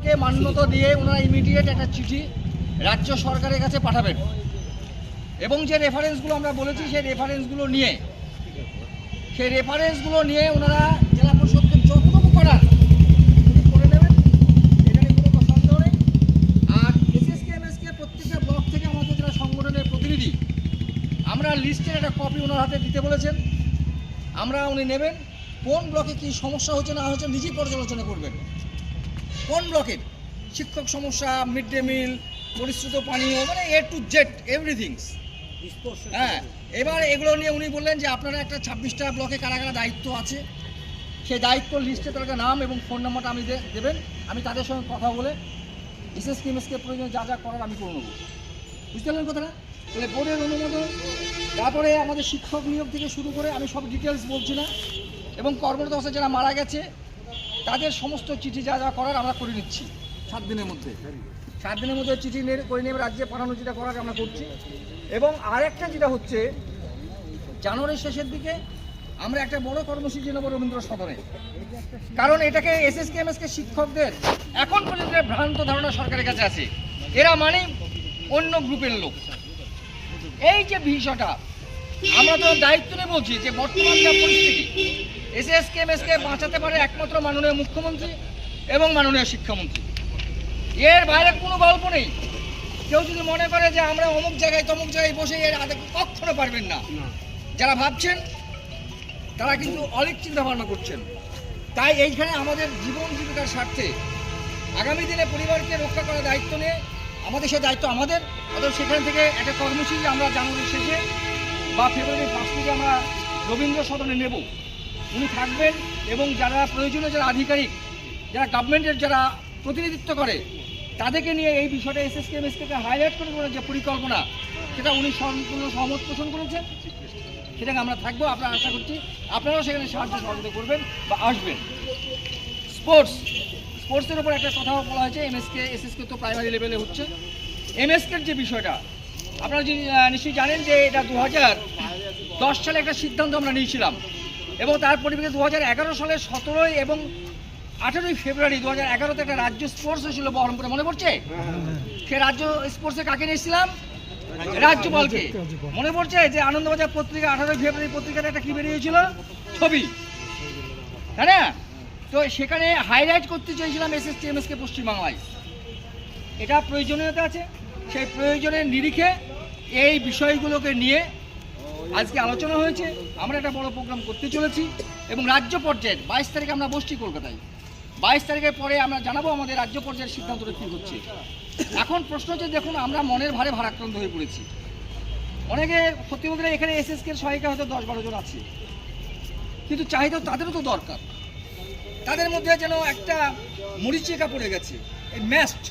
মান্যতা দিয়ে ওনারা ইমিডিয়েট একটা চিঠি রাজ্য সরকারের কাছে পাঠাবেন। এবং যে রেফারেন্সগুলো আমরা বলেছি, সেই রেফারেন্সগুলো নিয়ে, সেই রেফারেন্সগুলো নিয়ে ওনারা জেলা পরিষদকে যতটুকু করার করে নেবেন এটা নিয়ে কোনো সন্দেহ নেই। আর এসএসকে প্রত্যেকটা ব্লক থেকে আমাদের সংগঠনের প্রতিনিধি, আমরা লিস্টের একটা কপি ওনার হাতে দিতে বলেছেন। আমরা উনি নেবেন, কোন ব্লকে কি সমস্যা হচ্ছে না হচ্ছে নিজেই পর্যালোচনা করবেন। কোন ব্লকের? শিক্ষক সমস্যা মিড ডে মিল পরিশ্রুত পানীয় মানে এ টু জেড এভরিথিংস হ্যাঁ এবার এগুলো নিয়ে উনি বললেন যে আপনারা একটা ছাব্বিশটা ব্লকে কারা কারা দায়িত্ব আছে। সেই দায়িত্ব লিস্টে তাদের নাম এবং ফোন নাম্বারটা আমি দেবেন। আমি তাদের সঙ্গে কথা বলে বিশেষ কিমেসকে প্রয়োজন যা যা করার আমি করে নেব। বুঝতে পারলেন কথাটা? তাহলে বোর্ডের অনুমোদন তারপরে আমাদের শিক্ষক নিয়োগ থেকে শুরু করে আমি সব ডিটেলস বলছি না। এবং কর্মরত অবস্থায় যারা মারা গেছে তাদের সমস্ত চিঠি যা যা করার আমরা করে নিচ্ছি। সাত দিনের মধ্যে। সাত দিনের মধ্যে চিঠি করে নিয়ে রাজ্যে পাঠানো যেটা করার আমরা করছি। এবং আরেকটা যেটা হচ্ছে জানুয়ারির শেষের দিকে আমরা একটা বড় কর্মসূচি নেব রবীন্দ্র সদনে। কারণ এটাকে এসএসকে এমএসকে শিক্ষকদের এখন পর্যন্ত ভ্রান্ত ধারণা সরকারের কাছে আছে। এরা মানে অন্য গ্রুপের লোক। এই যে বিষয়টা আমরা তো দায়িত্ব নিয়ে বলছি যে বর্তমান যা পরিস্থিতি এসএসকে এমএসকে বাঁচাতে পারে একমাত্র মাননীয় মুখ্যমন্ত্রী এবং মাননীয় শিক্ষামন্ত্রী। এর বাইরে কোনো গল্প নেই। কেউ যদি মনে করে যে আমরা অমুক জায়গায় তমুক জায়গায় বসে এর আগে কখনো পারবেন না। যারা ভাবছেন তারা কিন্তু অনেক চিন্তা ভাবনা করছেন। তাই এইখানে আমাদের জীবন জীবিকার স্বার্থে আগামী দিনে পরিবারকে রক্ষা করার দায়িত্ব নিয়ে আমাদের সে দায়িত্ব আমাদের। অতএব সেখান থেকে একটা কর্মসূচি আমরা জানুয়ারির শেষে বা ফেব্রুয়ারির পাঁচ থেকে আমরা রবীন্দ্র সদনে নেব। উনি থাকবেন এবং যারা প্রয়োজনীয় যারা আধিকারিক, যারা গভর্নমেন্টের যারা প্রতিনিধিত্ব করে, তাদেরকে নিয়ে এই বিষয়টা এস এসএসকে এমএসকে হাইলাইট করে যে পরিকল্পনা, সেটা উনি সম্পূর্ণ সহমত পোষণ করেছেন। সেটাকে আমরা থাকব আপনারা আশা করছি আপনারাও সেখানে সাহায্য সহযোগিতা করবেন বা আসবেন। স্পোর্টস স্পোর্টসের উপর একটা কথা বলা হয়েছে, এমএসকে, এসএসকে তো প্রাইমারি লেভেলে হচ্ছে। এমএসকের যে বিষয়টা, আপনারা নিশ্চয়ই জানেন যে এটা দু হাজার দশ সালে একটা সিদ্ধান্ত আমরা নিয়েছিলাম। এবং তার পরিপ্রেক্ষিতে দু হাজার সালের সতেরোই এবং আঠেরোই ফেব্রুয়ারি দু হাজার এগারোতে একটা রাজ্য স্পোর্টস হয়েছিল বহরমপুরে, মনে পড়ছে? সে রাজ্য স্পোর্টসে কাকে নিয়েছিলাম? রাজ্যপালকে মনে পড়ছে যে আনন্দবাজার পত্রিকা আঠারোই ফেব্রুয়ারি পত্রিকাতে একটা কি বেরিয়েছিল? ছবি। তাই না? তো সেখানে হাইলাইট করতে চেয়েছিলাম S S T M SK পশ্চিমবাংলায়। এটা প্রয়োজনীয়তা আছে। সেই প্রয়োজনের নিরিখে এই বিষয়গুলোকে নিয়ে আজকে আলোচনা হয়েছে, আমরা একটা বড় প্রোগ্রাম করতে চলেছি এবং রাজ্য পর্যায়ের বাইশ তারিখে আমরা বসছি কলকাতায়। বাইশ তারিখের পরে আমরা জানাব আমাদের রাজ্য পর্যায়ের সিদ্ধান্তটা কী হচ্ছে। এখন প্রশ্ন হচ্ছে, দেখুন, আমরা মনের ভারে ভারাক্রান্ত হয়ে পড়েছি। অনেকে সত্যি এখানে এসএসকে সহায়িকা হয়তো দশ বারো জন আছে। কিন্তু চাহিদা তাদেরও তো দরকার। তাদের মধ্যে যেন একটা মরিচিকা পড়ে গেছে, এই ম্যাস্ট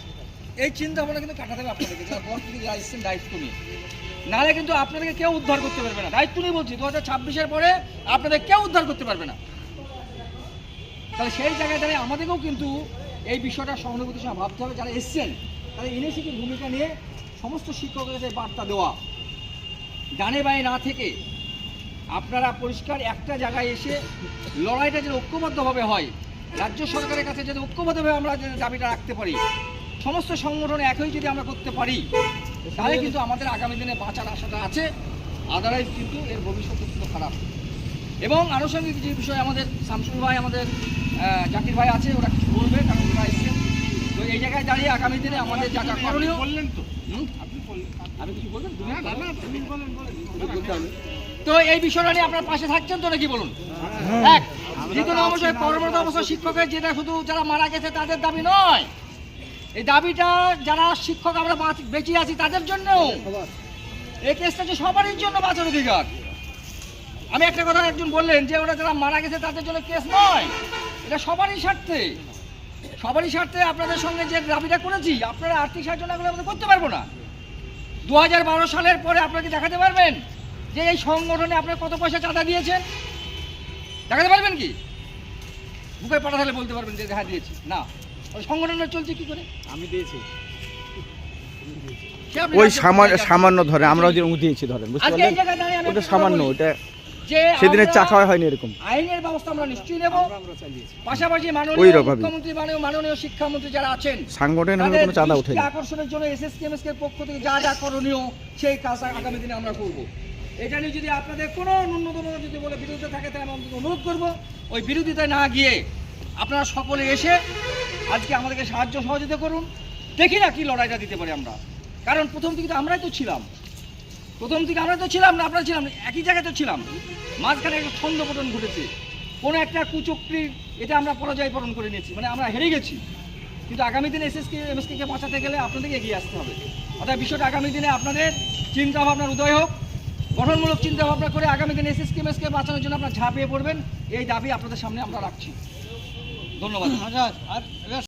এই চিন্তা ভাবনা কিন্তু কাটাতে হবে আপনাদেরকে। যারা বর থেকে যারা এসছেন দায়িত্ব নিয়ে। নাহলে কিন্তু আপনাদেরকে কেউ উদ্ধার করতে পারবে না। দায়িত্ব নিয়ে বলছি, দু হাজার ছাব্বিশের পরে আপনাদের কেউ উদ্ধার করতে পারবে না। তাহলে সেই জায়গায় দাঁড়িয়ে আমাদেরকেও কিন্তু এই বিষয়টা সহানুভূতির সঙ্গে ভাবতে হবে। যারা এসছেন তারা ইউনিভার্সিটির ভূমিকা নিয়ে সমস্ত শিক্ষকের কাছে বার্তা দেওয়া। ডানে বায়ে না থেকে আপনারা পরিষ্কার একটা জায়গায় এসে লড়াইটা যেন ঐক্যবদ্ধভাবে হয়, রাজ্য সরকারের কাছে যদি ঐক্যবদ্ধভাবে আমরা দাবিটা রাখতে পারি। সমস্ত সংগঠন একই যদি আমরা করতে পারি তাহলে কিন্তু আমাদের আগামী দিনে বাঁচার আশাটা আছে আদারওয়াইজ কিন্তু এর ভবিষ্যৎ কিন্তু খারাপ। এবং আনুষঙ্গিক যে বিষয় আমাদের শামসুল ভাই আমাদের জাকির ভাই আছে ওরা কিছু বলবে কারণ ওরা এসছেন। তো এই জায়গায় দাঁড়িয়ে আগামী দিনে আমাদের যা যা করণীয় বললেন তো। আমি কিছু বলবেন। তো এই বিষয়টা নিয়ে আপনার পাশে থাকছেন তো নাকি বলুন? হ্যাঁ। এক দ্বিতীয় অবশ্যই কর্মরত অবস্থা শিক্ষকের যেটা শুধু যারা মারা গেছে তাদের দাবি নয় এই দাবিটা যারা শিক্ষক আমরা বাঁচ- আছি তাদের জন্যও। এই কেসটা যে সবারই জন্য বাঁচার অধিকার। আমি একটা কথা একজন বললেন যে ওরা যারা মারা গেছে তাদের জন্য কেস নয়। এটা সবারই স্বার্থে। সবারই স্বার্থে আপনাদের সঙ্গে যে দাবিটা করেছি, আপনারা আর্থিক সাহায্য না করলে আমরা করতে পারব না। দু হাজার বারো সালের পরে আপনাকে দেখাতে পারবেন যে এই সংগঠনে আপনার কত পয়সা চাঁদা দিয়েছেন। দেখাতে পারবেন কি? বুকে তাহলে বলতে পারবেন যে দেখা দিয়েছি। না। সংগঠনটা চলছে কি করে? আমি দিয়েছি। ওই সামান্য সামান্য ধরে আমরাও যে দিয়েছি ধরেন বুঝতে পারলেন? ওটা সামান্য ওটা সেদিনের চা খাওয়া হয়নি এরকম। আইনের ব্যবস্থা আমরা নিশ্চয়ই নেব। পাশাপাশি মাননীয় মুখ্যমন্ত্রী মাননীয় মাননীয় শিক্ষামন্ত্রী যারা আছেন সাংগঠনিক কোনো চাঁদা আকর্ষণের জন্য এসএসকেএমএস এর পক্ষ থেকে যা যা করণীয় সেই কাজ আগামী দিনে আমরা করব। এটা নিয়ে যদি আপনাদের কোনো ন্যূনতম যদি বলে বিরোধিতা থাকে তাহলে আমি অনুরোধ করব ওই বিরোধিতায় না গিয়ে আপনারা সকলে এসে আজকে আমাদেরকে সাহায্য সহযোগিতা করুন। দেখি না কি লড়াইটা দিতে পারি আমরা। কারণ প্রথম থেকে তো আমরাই তো ছিলাম। প্রথম থেকে আমরা তো ছিলাম না আপনারা ছিলাম একই জায়গায় তো ছিলাম। মাঝখানে একটা ছন্দপতন ঘটেছে। কোনো একটা কুচক্রির এটা আমরা পরাজয় বরণ করে নিয়েছি। মানে আমরা হেরে গেছি। কিন্তু আগামী দিনে এসএসকে এমএসকে কে বাঁচাতে গেলে আপনাদেরকে এগিয়ে আসতে হবে। অর্থাৎ বিষয়টা আগামী দিনে আপনাদের চিন্তা ভাবনার উদয় হোক। গঠনমূলক চিন্তা ভাবনা করে আগামী দিনে এসএসকে, এমএসকে বাঁচানোর জন্য আপনারা ঝাঁপিয়ে পড়বেন। এই দাবি আপনাদের সামনে আমরা রাখছি। ধন্যবাদ।